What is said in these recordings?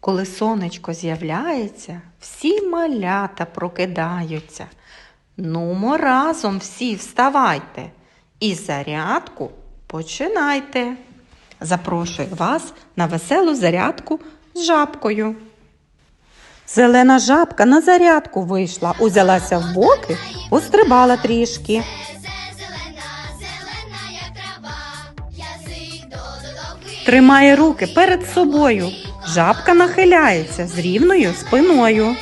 Коли сонечко з'являється, всі малята прокидаються. Нумо разом всі вставайте і зарядку починайте. Запрошую вас на веселу зарядку з жабкою. Зелена жабка на зарядку вийшла, узялася в боки, пострибала трішки. Тримає руки перед собою. Жабка нахиляється з рівною спиною.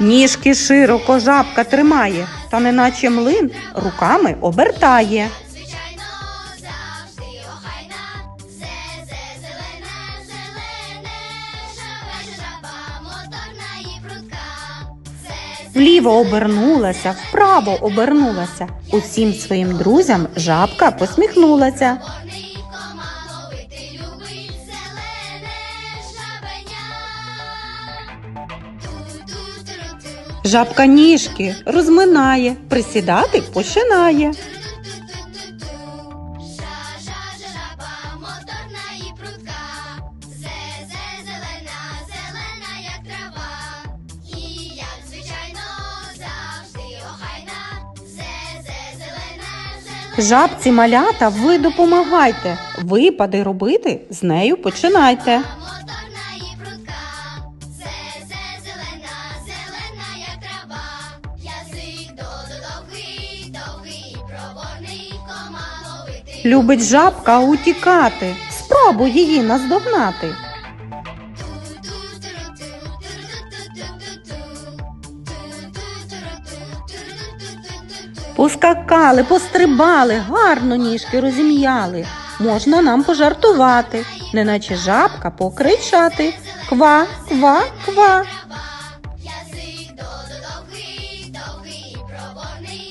Ніжки широко жабка тримає, та неначе млин руками обертає. Вліво обернулася, вправо обернулася. Усім своїм друзям жабка посміхнулася. Жабка ніжки розминає, присідати починає. Жабці малята, ви допомагайте. Випади робити з нею починайте. Любить жабка утікати. Спробуй її наздогнати. Поскакали, пострибали, гарно ніжки розім'яли. Можна нам пожартувати, неначе жабка покричати. Ква, ква, ква. Язик довгий, довгий пробони.